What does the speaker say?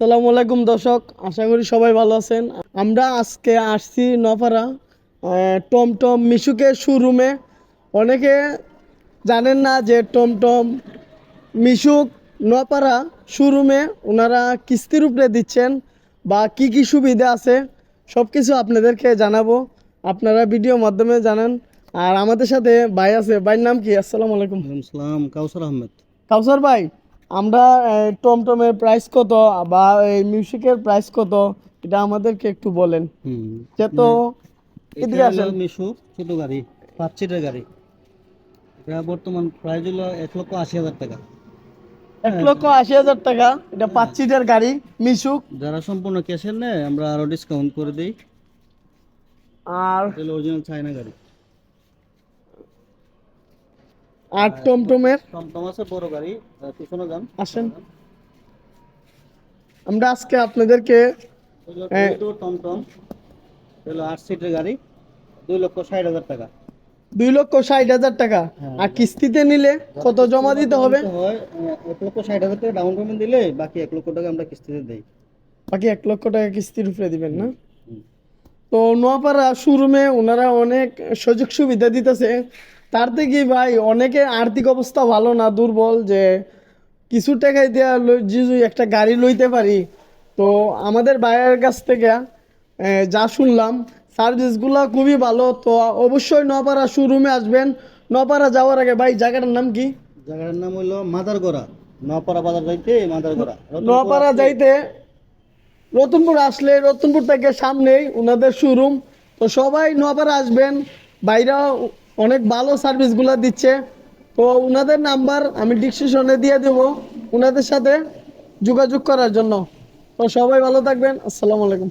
সালামু আলাইকুম দর্শক আশা করি সবাই ভালো আছেন। আমরা আজকে আসছি নপাড়া আহ, টমটম মিশুকের শোরুমে অনেকে জানেন না যে টমটম মিশুক নপাড়া শোরুমে ওনারা কিস্তির উপরে দিচ্ছেন বা কি কি সুবিধা আছে সব কিছু আপনাদেরকে জানাব। আপনারা ভিডিওর মাধ্যমে জানান। আর আমাদের সাথে ভাই আছে ভাইয়ের নাম কি? আসসালামু আলাইকুম। সালাম কাউসার আহমেদ। কাউসার ভাই আমরা টমটমের প্রাইস কত? বা এই মিউজিকের প্রাইস কত? এটা আমাদেরকে একটু বলেন। যে তো এদিকে আসেন। মিশু ছোট গাড়ি পাঁচ সিটের গাড়ি। এটা বর্তমান প্রাইস হলো এক লক্ষ আশি হাজার টাকা। এক লক্ষ আশি হাজার টাকা। এটা পাঁচ সিটের গাড়ি মিশুক। যারা সম্পূর্ণ ক্যাশের নেয় আমরা আরও ডিসকাউন্ট করে দিই। আর অরিজিনাল চায়না গাড়ি। আর টমটমের? টমটম আছে বড় গাড়ি। পিছনে যান আসেন। আমরা আজকে আপনাদেরকে হ্যাঁ। টমটম। এগুলো আট সিটের গাড়ি দুই লক্ষ ষাট হাজার টাকা। দুই লক্ষ ষাট হাজার টাকা। হ্যাঁ। আর কিস্তিতে নিলে কত জমা দিতে হবে? হয় এক লক্ষ ষাট হাজার টাকা ডাউন পেমেন্ট দিলে বাকি এক লক্ষ টাকা আমরা কিস্তিতে দেই। বাকি এক লক্ষ টাকা কিস্তির উপরে দিবেন না? তো নোয়াপাড়া শোরুমে ওনারা অনেক সুযোগ সুবিধা দিতেছে। তার থেকে ভাই অনেকে আর্থিক অবস্থা ভালো না দুর্বল যে কিছু টাকায় দেওয়া যদি একটা গাড়ি লইতে পারি। তো আমাদের বাইরের কাছ থেকে যা শুনলাম সার্ভিসগুলো খুবই ভালো। তো অবশ্যই নপাড়া শোরুমে আসবেন। নপাড়া যাওয়ার আগে ভাই জায়গাটার নাম কি? জায়গাটার নাম হলো মাদারগড়া। নপাড়া বাজার যাইতে মাদারগড়া। নোয়াপাড়া যাইতে রতনপুর আসলে রতনপুর থেকে সামনেই ওনাদের শোরুম। তো সবাই নোয়াপাড়া আসবেন। বাইরা অনেক ভালো সার্ভিসগুলো দিচ্ছে। তো ওনাদের নাম্বার আমি ডিসক্রিপশনে দিয়ে দেবো ওনাদের সাথে যোগাযোগ করার জন্য। তো সবাই ভালো থাকবেন। আসসালামু আলাইকুম।